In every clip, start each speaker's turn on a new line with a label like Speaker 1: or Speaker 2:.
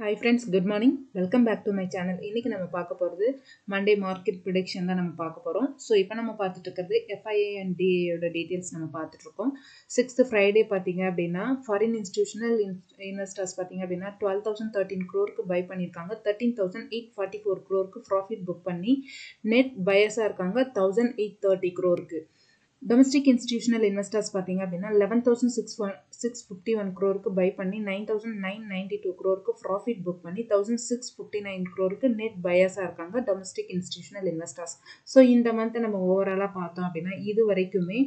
Speaker 1: Hi friends good morning welcome back to my channel இன்றைக்கி நம்ம பார்க்க போகிறது மண்டே மார்க்கெட் ப்ரிடிக்ஷன் தான் நம்ம பார்க்க போகிறோம் ஸோ இப்போ நம்ம பார்த்துட்டு இருக்கிறது எஃப்ஐஏ அண்ட் டிஏயோட டீட்டெயில்ஸ் நம்ம பார்த்துட்ருக்கோம் சிக்ஸ்த்து ஃப்ரைடே பார்த்தீங்க அப்படின்னா ஃபாரின் இன்ஸ்டியூஷனல் இன்வெஸ்டர்ஸ் பார்த்தீங்க அப்படின்னா டுவெல் தௌசண்ட் தேர்ட்டின் க்ரோருக்கு பை பண்ணியிருக்காங்க. Thirteen thousand eight forty four க்ரோருக்கு profit book பண்ணி நெட் பயஸாக இருக்காங்க தௌசண்ட் எயிட் தேர்ட்டி க்ரோருக்கு டொமஸ்டிக் இன்ஸ்டியூஷனல் இன்வெஸ்டர்ஸ் பார்த்தீங்க அப்படின்னா eleven thousand six one six fifty one க்ரோருக்கு buy பண்ணி nine thousand nine ninety two க்ரோருக்கு profit book பண்ணி தௌசண்ட் சிக்ஸ் ஃபிஃப்டி நைன் க்ரோருக்கு net பயஸாக இருக்காங்க டொமஸ்டிக் இன்ஸ்டியூஷனல் இன்வெஸ்டர்ஸ் ஸோ இந்த மந்த் நம்ம ஓவராலாக பார்த்தோம் அப்படின்னா இது வரைக்குமே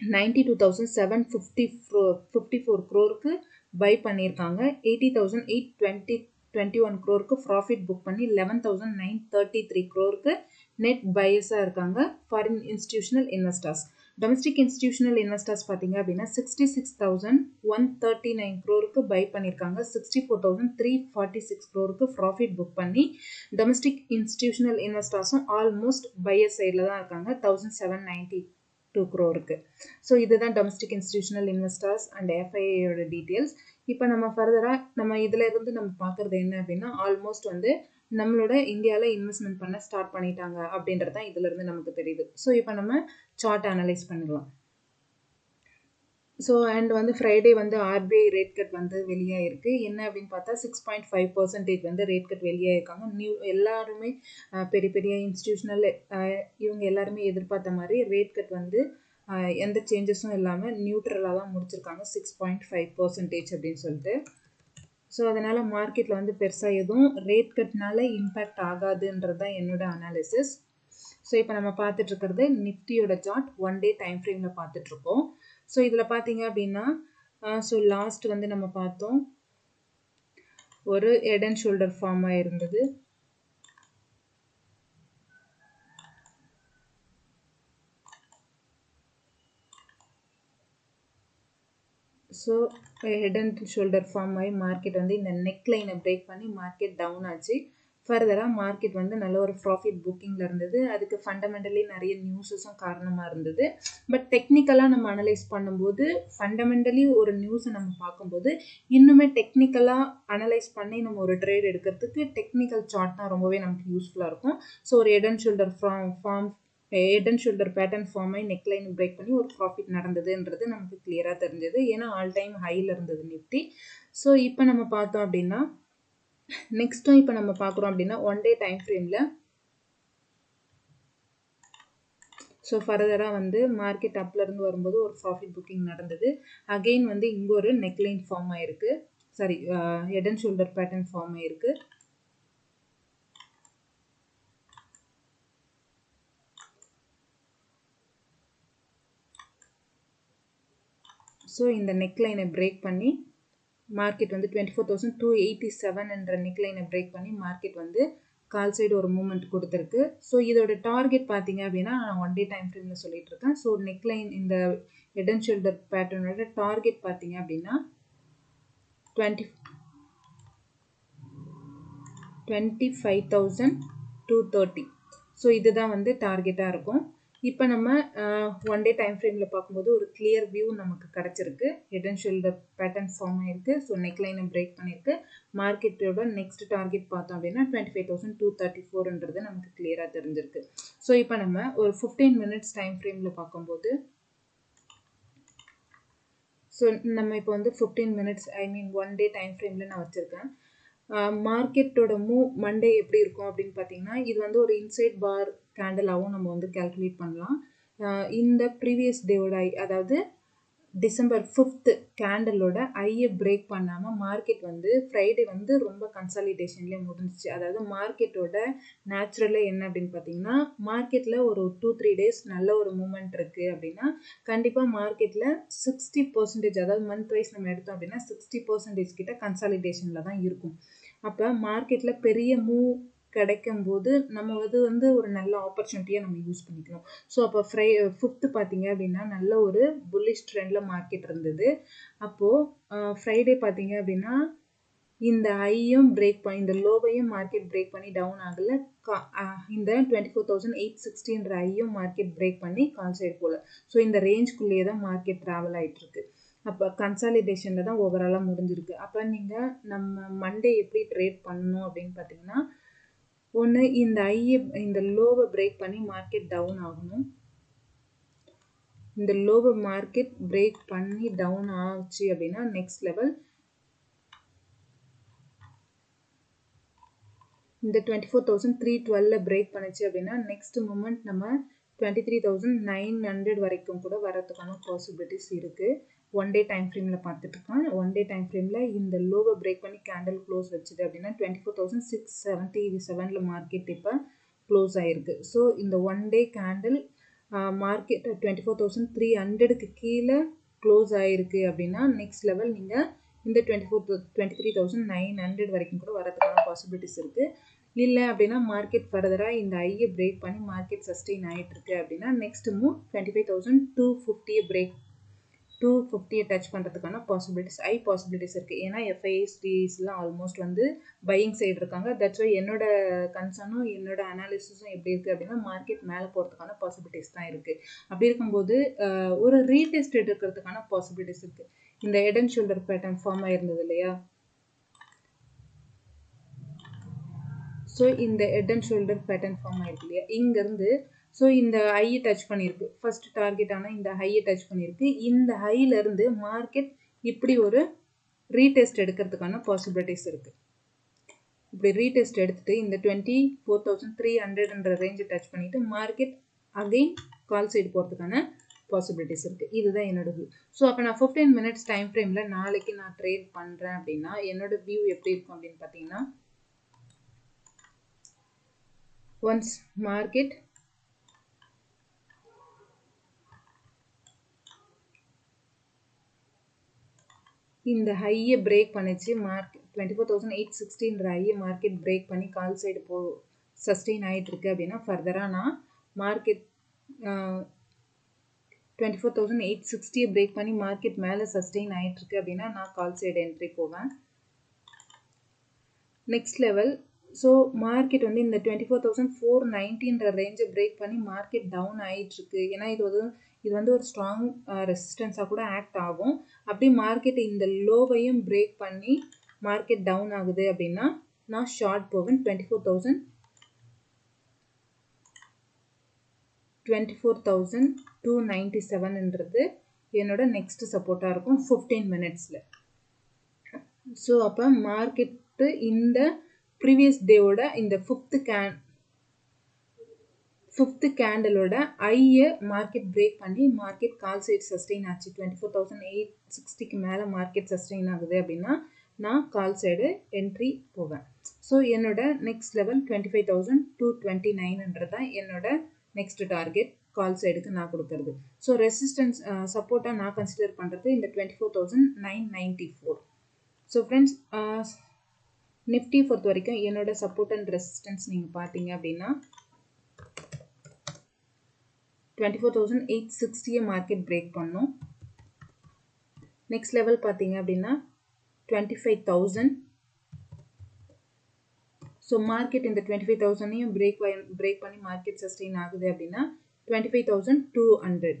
Speaker 1: ninety two thousand seven fifty four fifty four க்ரோருக்கு buy பண்ணியிருக்காங்க. Eighty thousand eight twenty twenty one க்ரோருக்கு profit book பண்ணி eleven thousand nine thirty three க்ரோருக்கு net பயர்ஸாக இருக்காங்க foreign institutional investors domestic institutional investors பார்த்தீங்க அப்படின்னா sixty six thousand one thirty nine க்ரோருக்கு buy பண்ணியிருக்காங்க. Sixty four thousand three forty six க்ரோருக்கு profit book பண்ணி domestic institutional இன்வெஸ்டர்ஸும் almost buyer சைடில் தான் இருக்காங்க thousand seven ninety two க்ரோருக்கு so இதுதான் டொமஸ்டிக் இன்ஸ்டியூஷனல் இன்வெஸ்டர்ஸ் அண்ட் எஃப்ஐஏயோட டீட்டெயில்ஸ் இப்போ நம்ம ஃபர்தராக நம்ம இதில் இருந்து நம்ம பார்க்குறது என்ன அப்படின்னா ஆல்மோஸ்ட் வந்து நம்மளோட இந்தியாவில் இன்வெஸ்ட்மெண்ட் பண்ண ஸ்டார்ட் பண்ணிட்டாங்க அப்படின்றது தான் இதுலேருந்து நமக்கு தெரியுது. ஸோ இப்போ நம்ம சார்ட் அனலைஸ் பண்ணிடலாம். ஸோ அண்ட் வந்து ஃப்ரைடே வந்து ஆர்பிஐ ரேட் கட் வந்து வெளியாகிருக்கு என்ன அப்படின்னு பார்த்தா சிக்ஸ் பாயிண்ட் ஃபைவ் பர்சன்டேஜ் வந்து ரேட் கட் வெளியாகிருக்காங்க நியூ எல்லாருமே பெரிய பெரிய இன்ஸ்டியூஷனல் இவங்க எல்லாருமே எதிர்பார்த்த மாதிரி ரேட் கட் வந்து எந்த சேஞ்சஸும் இல்லாமல் நியூட்ரலாக தான் முடிச்சிருக்காங்க. சிக்ஸ் பாயிண்ட் ஃபைவ் பர்சன்டேஜ் அப்படின்னு சொல்லிட்டு. ஸோ அதனால் மார்க்கெட்டில் வந்து பெருசாக எதுவும் ரேட் கட்னால இம்பேக்ட் ஆகாதுன்றது தான் என்னோட அனாலிசிஸ் ஸோ இப்போ நம்ம பார்த்துட்ருக்கிறது நிஃப்டியோட சார்ட் ஒன் டே டைம் ஃப்ரேமில் பார்த்துட்ருக்கோம் ஸோ இதில் பார்த்தீங்க அப்படின்னா ஸோ லாஸ்ட் வந்து நம்ம பார்த்தோம். ஒரு ஹெட் அண்ட் ஷோல்டர் ஃபார்ம் இருந்தது. So head and shoulder form ஆகி மார்க்கெட் வந்து இந்த நெக் லைனை பிரேக் பண்ணி மார்க்கெட் டவுன் ஆச்சு. ஃபர்தராக மார்க்கெட் வந்து நல்ல ஒரு ப்ராஃபிட் புக்கிங்கில் இருந்தது. அதுக்கு ஃபண்டமெண்டலி நிறைய நியூஸஸும் காரணமாக இருந்தது. பட் டெக்னிக்கலாக நம்ம அனலைஸ் பண்ணும்போது ஃபண்டமெண்டலி ஒரு நியூஸை நம்ம பார்க்கும்போது இன்னுமே டெக்னிக்கலாக அனலைஸ் பண்ணி நம்ம ஒரு ட்ரேட் எடுக்கிறதுக்கு டெக்னிக்கல் சார்ட் தான் ரொம்பவே நமக்கு யூஸ்ஃபுல்லாக இருக்கும். ஸோ ஒரு head and shoulder form form head and shoulder pattern form ஆகி நெக் பிரேக் பண்ணி ஒரு ப்ராஃபிட் நடந்ததுன்றது நமக்கு கிளியராக தெரிஞ்சது. ஏன்னா ஆல் டைம் ஹையில் இருந்தது நிஃப்டி ஸோ இப்போ நம்ம பார்த்தோம் அப்படின்னா நெக்ஸ்ட்டும் இப்போ நம்ம பார்க்குறோம் அப்படின்னா ஒன் டே டைம் ஃப்ரேமில் ஸோ ஃபர்தராக வந்து மார்க்கெட் அப்லேருந்து வரும்போது ஒரு ப்ராஃபிட் புக்கிங் நடந்தது. அகெயின் வந்து இங்கே ஒரு நெக்லைன் ஃபார்ம் ஆகிருக்கு sorry head and shoulder pattern form ஆகிருக்கு ஸோ இந்த நெக்லைனை பிரேக் பண்ணி மார்க்கெட் வந்து twenty four thousand two eighty seven என்ற நெக்லைனை பிரேக் பண்ணி மார்க்கெட் வந்து கால் சைடு ஒரு மூமெண்ட் கொடுத்துருக்கு. ஸோ இதோட டார்கெட் பார்த்தீங்க அப்படின்னா நான் ஒன் டே டைம் ஃப்ரேமில் சொல்லிட்டு இருக்கேன். ஸோ நெக்லைன் இந்த ஹெட் அண்ட் ஷோல்டர் பேட்டர்னோட டார்கெட் பார்த்தீங்க அப்படின்னா twenty twenty five thousand two thirty so இதுதான் வந்து டார்கெட்டாக இருக்கும். இப்போ நம்ம ஒன் டே டைம் ஃப்ரேமில் பார்க்கும்போது ஒரு கிளியர் வியூ நமக்கு கிடச்சிருக்கு. Head and shoulder pattern form ஆயிருக்கு. ஸோ நெக்லைனை பிரேக் பண்ணியிருக்கு மார்க்கெட்டோட நெக்ஸ்ட் டார்கெட் பார்த்தோம் அப்படின்னா twenty five thousand two thirty ஃபோர்ன்றது நமக்கு கிளியராக தெரிஞ்சிருக்கு. ஸோ இப்போ நம்ம ஒரு ஃபிஃப்டீன் மினிட்ஸ் டைம் ஃப்ரேமில் பார்க்கும்போது ஸோ நம்ம இப்போ வந்து fifteen minutes I mean one day time ஃப்ரேமில் நான் வச்சுருக்கேன். மார்க்கெட்டோட மூவ் மண்டே எப்படி இருக்கும் அப்படின்னு பார்த்தீங்கன்னா இது வந்து ஒரு இன்சைட் பார் கேண்டலாகவும் நம்ம வந்து கேல்குலேட் பண்ணலாம். இந்த ப்ரீவியஸ் டேவோட ஐ அதாவது டிசம்பர் ஃபிஃப்த்து கேண்டலோட ஐயை பிரேக் பண்ணாமல் மார்க்கெட் வந்து ஃப்ரைடே வந்து ரொம்ப கன்சாலிடேஷன்லேயே முடிஞ்சிச்சு. அதாவது மார்க்கெட்டோட நேச்சுரலாக என்ன அப்படின்னு பார்த்தீங்கன்னா மார்க்கெட்டில் ஒரு டூ த்ரீ டேஸ் நல்ல ஒரு மூமெண்ட் இருக்குது அப்படின்னா கண்டிப்பாக மார்க்கெட்டில் சிக்ஸ்டி பர்சன்டேஜ் அதாவது மந்த் வைஸ் நம்ம எடுத்தோம் அப்படின்னா சிக்ஸ்டி பர்சன்டேஜ் கிட்ட கன்சாலிடேஷனில் தான் இருக்கும். அப்போ மார்க்கெட்டில் பெரிய மூவ் கிடைக்கும் போது நம்ம அது வந்து ஒரு நல்ல ஆப்பர்ச்சுனிட்டியாக நம்ம யூஸ் பண்ணிக்கணும் ஸோ அப்போ ஃப்ரை ஃபிஃப்த்து பார்த்தீங்க அப்படின்னா நல்ல ஒரு புல்லிஷ் ட்ரெண்டில் மார்க்கெட் இருந்தது. அப்போது ஃப்ரைடே பார்த்தீங்க அப்படின்னா இந்த ஐயும் பிரேக் பண்ணி இந்த லோவையும் மார்க்கெட் பிரேக் பண்ணி டவுன் ஆகலை. கா இந்த டுவெண்ட்டி ஃபோர் தௌசண்ட் எயிட் சிக்ஸ்டின்ற ஐயும் மார்க்கெட் பிரேக் பண்ணி கால் சைடு போகல ஸோ இந்த ரேஞ்ச்குள்ளேயே தான் மார்க்கெட் ட்ராவல் ஆகிட்டுருக்கு அப்போ கன்சாலிடேஷனில் தான் ஓவராலாக முடிஞ்சிருக்கு. அப்போ நீங்கள் நம்ம மண்டே எப்படி ட்ரேட் பண்ணணும் அப்படின்னு பார்த்தீங்கன்னா ஒன்று இந்த ஐயை இந்த லோவை பிரேக் பண்ணி மார்க்கெட் டவுன் ஆகணும். இந்த லோவை மார்க்கெட் பிரேக் பண்ணி டவுன் ஆச்சு அப்படின்னா நெக்ஸ்ட் லெவல் இந்த டுவெண்ட்டி ஃபோர் தௌசண்ட் த்ரீ டுவெல்ல பிரேக் பண்ணுச்சு அப்படின்னா நெக்ஸ்ட் மூமெண்ட் நம்ம twenty three thousand nine hundred வரைக்கும் கூட வரதுக்கான பாசிபிலிட்டிஸ் இருக்குது ஒன் டே டைம் ஃப்ரேமில் பார்த்துட்ருக்கான் ஒன் டே டைம் ஃப்ரேமில் இந்த லோவை பிரேக் பண்ணி கேண்டில் க்ளோஸ் வச்சுது அப்படின்னா twenty four thousand six seventy செவனில் மார்க்கெட் இப்போ க்ளோஸ் ஆகிருக்கு ஸோ இந்த one day candle market twenty four thousand three ஹண்ட்ரடுக்கு கீழே க்ளோஸ் ஆகிருக்கு அப்படின்னா நெக்ஸ்ட் லெவல் நீங்கள் இந்த twenty four twenty three thousand nine hundred வரைக்கும் கூட வரதுக்கான பாசிபிலிட்டிஸ் இருக்குது இல்லை அப்படின்னா மார்க்கெட் ஃபர்தராக இந்த ஐயை பிரேக் பண்ணி மார்க்கெட் சஸ்டெயின் ஆகிட்டு இருக்கு அப்படின்னா next move twenty five thousand two ஃபிஃப்டியை break two ஃபிஃப்டியை டச் பண்ணுறதுக்கான பாசிபிலிட்டிஸ் ஐ பாசிபிலிட்டிஸ் இருக்குது ஏன்னா எஃப்ஐஎஸ்டிஸ்லாம் ஆல்மோஸ்ட் வந்து பையிங் சைடு இருக்காங்க. தட்ஸ் வை என்னோட கன்சர்னும் என்னோட அனாலிசிஸும் எப்படி இருக்குது அப்படின்னா மார்க்கெட் மேலே போகிறதுக்கான பாசிபிலிட்டிஸ் தான் இருக்குது அப்படி இருக்கும்போது ஒரு ரீடெஸ்ட் எடுக்கிறதுக்கான பாசிபிலிட்டிஸ் இருக்குது இந்த head and shoulder pattern form ஆயிருந்தது இல்லையா? ஸோ இந்த head and shoulder pattern form ஆயிருக்கு இல்லையா? இங்கேருந்து ஸோ இந்த ஹையை டச் பண்ணியிருக்கு ஃபர்ஸ்ட் டார்கெட்டான இந்த ஹையை டச் பண்ணியிருக்கு இந்த ஹையிலேருந்து மார்க்கெட் இப்படி ஒரு ரீடெஸ்ட் எடுக்கிறதுக்கான பாசிபிலிட்டிஸ் இருக்குது இப்படி ரீடெஸ்ட் எடுத்துகிட்டு இந்த டுவெண்ட்டி ஃபோர் தௌசண்ட் த்ரீ ஹண்ட்ரட்ன்ற ரேஞ்சை டச் பண்ணிவிட்டு மார்க்கெட் அகெயின் கால் சைடு போகிறதுக்கான பாசிபிலிட்டிஸ் இருக்குது இதுதான் என்னோட வியூ ஸோ அப்போ நான் ஃபிஃப்டீன் மினிட்ஸ் டைம் ஃப்ரேமில் நாளைக்கு நான் ட்ரேட் பண்ணுறேன் அப்படின்னா என்னோட வியூ எப்படி இருக்கும் அப்படின்னு பார்த்தீங்கன்னா ஒன்ஸ் மார்க்கெட் இந்த ஹையை பிரேக் பண்ணிச்சு. Mark twenty four thousand eight சிக்ஸ்டின்ற ஹையை மார்க்கெட் பிரேக் பண்ணி கால் சைடு போ சஸ்டெயின் ஆகிட்டுருக்கு அப்படின்னா ஃபர்தராக நான் market twenty four thousand eight சிக்ஸ்டியை break பண்ணி மார்க்கெட் மேலே சஸ்டெயின் ஆகிட்டுருக்கு அப்படின்னா நான் கால் சைடு என்ட்ரி போவேன். நெக்ஸ்ட் லெவல் ஸோ மார்க்கெட் வந்து இந்த டுவெண்ட்டி ஃபோர் தௌசண்ட் ஃபோர் நைன்டின்ற ரேஞ்சை பிரேக் பண்ணி மார்க்கெட் டவுன் ஆகிட்டுருக்கு ஏன்னா இது வந்து இது வந்து ஒரு ஸ்ட்ராங் ரெசிஸ்டன்ஸாக கூட ஆக்ட் ஆகும். அப்படி மார்க்கெட் இந்த லோவையும் பிரேக் பண்ணி மார்க்கெட் டவுன் ஆகுது அப்படின்னா நான் ஷார்ட் போவேன். Twenty four thousand twenty four thousand two ninety செவன்ன்றது என்னோட நெக்ஸ்ட் சப்போர்ட்டாக இருக்கும் ஃபிஃப்டீன் மினிட்ஸில் ஸோ அப்போ மார்க்கெட்டு இந்த ப்ரீவியஸ் டேவோட இந்த ஃபிஃப்த்து கேன் ஃபிஃப்த்து கேண்டலோட ஐயை மார்க்கெட் பிரேக் பண்ணி மார்க்கெட் கால் சைட் சஸ்டெயின் ஆச்சு. டுவெண்ட்டி ஃபோர் தௌசண்ட் எயிட் சிக்ஸ்டிக்கு மேலே மார்க்கெட் சஸ்டெயின் ஆகுது அப்படின்னா நான் கால் சைடு என்ட்ரி போவேன். ஸோ என்னோட next level twenty five thousand two twenty நைன்ன்றது தான் என்னோட நெக்ஸ்ட் டார்கெட் கால் சைடுக்கு நான் கொடுக்கறது. ஸோ ரெசிஸ்டன்ஸ் சப்போர்ட்டாக நான் கன்சிடர் பண்ணுறது இந்த twenty four thousand nine ninety four so friends Nifty பொறுத்த வரைக்கும் என்னோட சப்போர்ட் அண்ட் ரெசிஸ்டன்ஸ் நீங்கள் பார்த்தீங்க அப்படின்னா டுவெண்ட்டி ஃபோர் தௌசண்ட் எயிட் சிக்ஸ்டியை மார்க்கெட் பிரேக் பண்ணும். நெக்ஸ்ட் லெவல் பார்த்தீங்க அப்படின்னா twenty five thousand so market இந்த டுவெண்ட்டி ஃபைவ் தௌசண்டையும் பிரேக் பிரேக் பண்ணி மார்க்கெட் சஸ்டெயின் ஆகுது அப்படின்னா twenty five thousand two hundred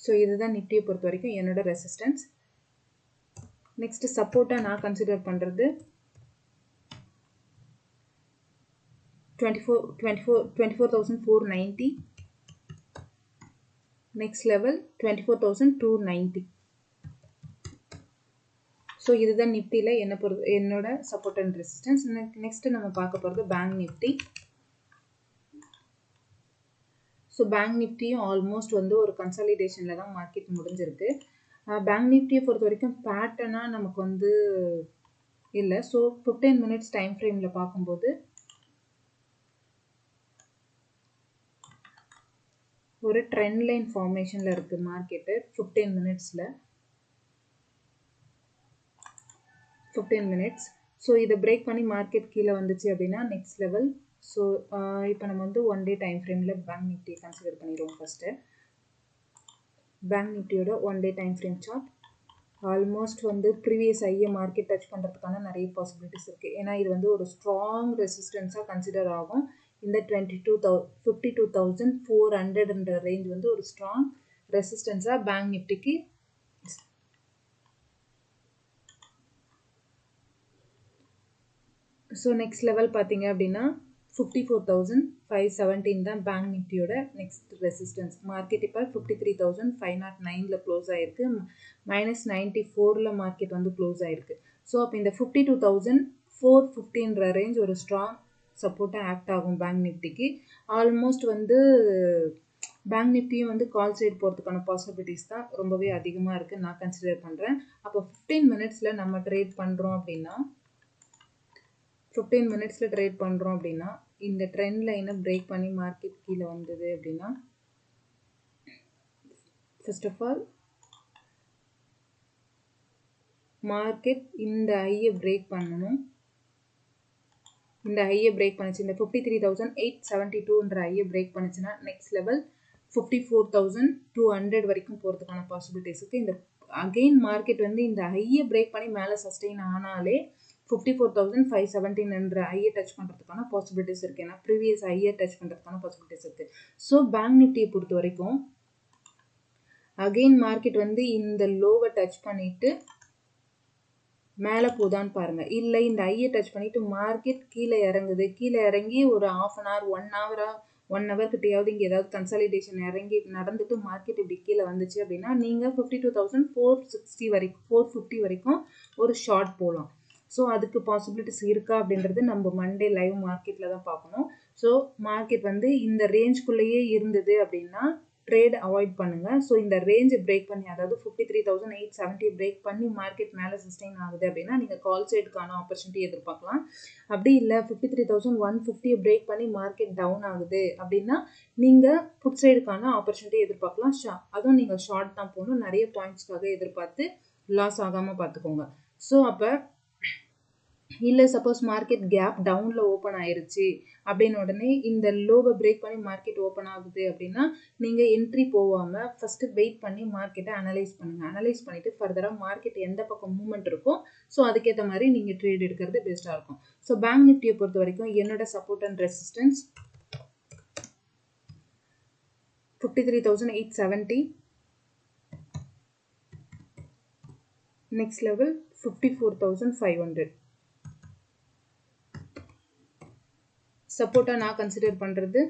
Speaker 1: so இதுதான் நிஃப்டியை பொறுத்த வரைக்கும் என்னோட ரெசிஸ்டன்ஸ் நெக்ஸ்ட் சப்போர்ட்டாக நான் கன்சிடர் பண்ணுறது twenty four twenty four twenty four thousand four ninety next level twenty four thousand two ninety so இதுதான் நிஃப்டியில் என்ன பொறுத்து என்னோட சப்போர்ட் அண்ட் ரெசிஸ்டன்ஸ் நெக்ஸ்ட்டு நம்ம பார்க்க போகிறது பேங்க் நிஃப்டி ஸோ பேங்க் நிஃப்டியும் ஆல்மோஸ்ட் வந்து ஒரு கன்சாலிடேஷனில் தான் மார்க்கெட் முடிஞ்சிருக்கு. பேங்க் நிஃப்டியை பொறுத்த வரைக்கும் பேட்டர்னாக நமக்கு வந்து இல்லை. ஸோ ஃபிஃப்டீன் மினிட்ஸ் டைம் ஃப்ரேமில் பார்க்கும்போது ஒரு ட்ரெண்ட் லைன் ஃபார்மேஷனில் இருக்குது மார்க்கெட்டு ஃபிஃப்டீன் மினிட்ஸில் ஃபிஃப்டீன் மினிட்ஸ் ஸோ இதை பிரேக் பண்ணி மார்க்கெட் கீழே வந்துச்சு அப்படின்னா நெக்ஸ்ட் லெவல் ஸோ இப்போ நம்ம வந்து ஒன் டே டைம் ஃப்ரேமில் பேங்க் நிஃப்டி கன்சிடர் பண்ணிடுவோம் ஃபஸ்ட்டு பேங்க் நிஃப்டியோட one day time frame chart almost வந்து ப்ரீவியஸ் ஐயை மார்க்கெட் டச் பண்ணுறதுக்கான நிறைய பாசிபிலிட்டிஸ் இருக்குது ஏன்னா இது வந்து ஒரு ஸ்ட்ராங் ரெசிஸ்டன்ஸாக கன்சிடர் ஆகும். இந்த டுவெண்ட்டி டூ தௌ ஃபிஃப்டி டூ தௌசண்ட் ஃபோர் ஹண்ட்ரட்ன்ற ரேஞ்ச் வந்து ஒரு ஸ்ட்ராங் ரெசிஸ்டன்ஸாக பேங்க் நிஃப்டிக்கு ஸோ நெக்ஸ்ட் லெவல் பார்த்தீங்க அப்படின்னா fifty four thousand five seventeen தான் பேங்க் நிஃப்டியோட நெக்ஸ்ட் ரெசிஸ்டன்ஸ் மார்க்கெட் இப்போ fifty three thousand five naught நைனில் க்ளோஸ் ஆயிருக்கு. மைனஸ் நைன்ட்டி ஃபோரில் மார்க்கெட் வந்து க்ளோஸ் ஆயிருக்கு. ஸோ அப்போ இந்த ஃபிஃப்டி டூ தௌசண்ட் ஃபோர் ஃபிஃப்டின்ற ரேஞ்ச் ஒரு ஸ்ட்ராங் சப்போர்ட்டாக ஆக்ட் ஆகும் பேங்க் நிஃப்டிக்கு ஆல்மோஸ்ட் வந்து பேங்க் நிஃப்டியும் வந்து கால் சைடு போகிறதுக்கான பாசிபிலிட்டிஸ் தான் ரொம்பவே அதிகமாக இருக்குது நான் கன்சிடர் பண்ணுறேன் அப்போ ஃபிஃப்டீன் மினிட்ஸில் நம்ம ட்ரேட் பண்ணுறோம் அப்படின்னா ஃபிஃப்டீன் மினிட்ஸில் ட்ரேட் பண்ணுறோம் அப்படின்னா இந்த ட்ரெண்ட் லைனை பிரேக் பண்ணி மார்க்கெட் கீழே வந்தது அப்படின்னா ஃபர்ஸ்ட் ஆஃப் ஆல் மார்க்கெட் இந்த ஐயை பிரேக் பண்ணணும். இந்த ஐயை பிரேக் பண்ணுச்சு. இந்த fifty three thousand eight seventy டூன்ற ஐயை பிரேக் பண்ணுச்சுன்னா next level fifty four thousand two hundred வரைக்கும் போகிறதுக்கான பாசிபிலிட்டிஸ் இருக்குது இந்த அகெயின் மார்க்கெட் வந்து இந்த ஐயை பிரேக் பண்ணி மேலே சஸ்டெயின் ஆனாலே ஃபிஃப்டி ஃபோர் தௌசண்ட் ஃபைவ் செவன்டீன்ன்ற ஐயை டச் பண்ணுறதுக்கான பாசிபிலிட்டிஸ் இருக்குது ஏன்னா ப்ரீவியஸ் ஐயை டச் பண்ணுறதுக்கான பாசிபிலிட்டிஸ் இருக்குது ஸோ பேங்க் நிஃப்டியை பொறுத்த வரைக்கும் அகெயின் மார்க்கெட் வந்து இந்த லோவை டச் பண்ணிவிட்டு மேலே போதான்னு பாருங்கள் இல்லை இந்த ஐயை டச் பண்ணிவிட்டு மார்க்கெட் கீழே இறங்குது. கீழே இறங்கி ஒரு ஆஃப் அன் ஹவர் ஒன் ஹவராக ஒன் ஹவர் கிட்டேயாவது இங்கே ஏதாவது கன்சாலிடேஷன் இறங்கி நடந்துட்டு மார்க்கெட் இப்படி கீழே வந்துச்சு அப்படின்னா நீங்கள் fifty two thousand four sixty வரைக்கும் ஃபோர் ஃபிஃப்டி வரைக்கும் ஒரு ஷார்ட் போகலாம் ஸோ அதுக்கு பாசிபிலிட்டிஸ் இருக்கா அப்படின்றது நம்ம மண்டே லைவ் மார்க்கெட்டில் தான் பார்க்கணும். ஸோ மார்க்கெட் வந்து இந்த ரேஞ்ச்குள்ளேயே இருந்தது அப்படின்னா ட்ரேட் அவாய்ட் பண்ணுங்கள் ஸோ இந்த ரேஞ்சை பிரேக் பண்ணி அதாவது fifty three thousand eight seventy break பண்ணி மார்க்கெட் மேலே சஸ்டெயின் ஆகுது அப்படின்னா நீங்கள் கால் சைடுக்கான ஆப்பர்ச்சுனிட்டி எதிர்பார்க்கலாம். அப்படி இல்லை ஃபிஃப்டி த்ரீ தௌசண்ட் ஒன் ஃபிஃப்டியை பிரேக் பண்ணி மார்க்கெட் டவுன் ஆகுது அப்படின்னா நீங்கள் புட் சைடுக்கான ஆப்பர்ச்சுனிட்டி எதிர்பார்க்கலாம். ஷா அதுவும் நீங்கள் ஷார்ட் தான் போகணும். நிறைய பாயிண்ட்ஸ்க்காக எதிர்பார்த்து லாஸ் ஆகாமல் பார்த்துக்கோங்க. ஸோ அப்போ இல்லை சப்போஸ் மார்க்கெட் கேப் டவுனில் ஓப்பன் ஆயிருச்சு அப்படின்னு உடனே இந்த லோவை பிரேக் பண்ணி மார்க்கெட் ஓப்பன் ஆகுது அப்படின்னா நீங்கள் என்ட்ரி போகாமல் ஃபஸ்ட்டு வெயிட் பண்ணி மார்க்கெட்டை அனலைஸ் பண்ணுங்கள் அனலைஸ் பண்ணிவிட்டு ஃபர்தராக மார்க்கெட் எந்த பக்கம் மூமெண்ட் இருக்கும் ஸோ அதுக்கேற்ற மாதிரி நீங்கள் ட்ரேட் எடுக்கிறது பெஸ்ட்டாக இருக்கும். ஸோ பேங்க் நிஃப்டியை பொறுத்த வரைக்கும் என்னோட support and resistance fifty three thousand eight seventy next level fifty four thousand five hundred சப்போர்ட்டாக நான் கன்சிடர் பண்ணுறது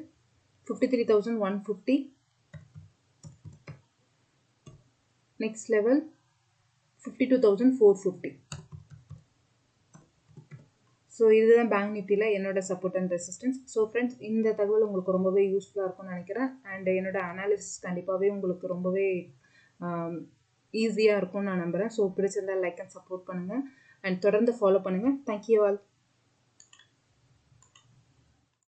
Speaker 1: fifty three thousand one fifty next level fifty two thousand four so இதுதான் பேங்க் நிஃப்டியில் என்னோட support and resistance so friends இந்த தகவல் உங்களுக்கு ரொம்பவே யூஸ்ஃபுல்லாக இருக்கும்னு நினைக்கிறேன். அண்ட் என்னோட அனாலிசிஸ் கண்டிப்பாகவே உங்களுக்கு ரொம்பவே ஈஸியாக இருக்கும்னு நான் நம்புகிறேன் ஸோ பிடிச்சிருந்தா லைக் அண்ட் சப்போர்ட் பண்ணுங்கள் அண்ட் தொடர்ந்து ஃபாலோ பண்ணுங்கள் தேங்க்யூ ஆல்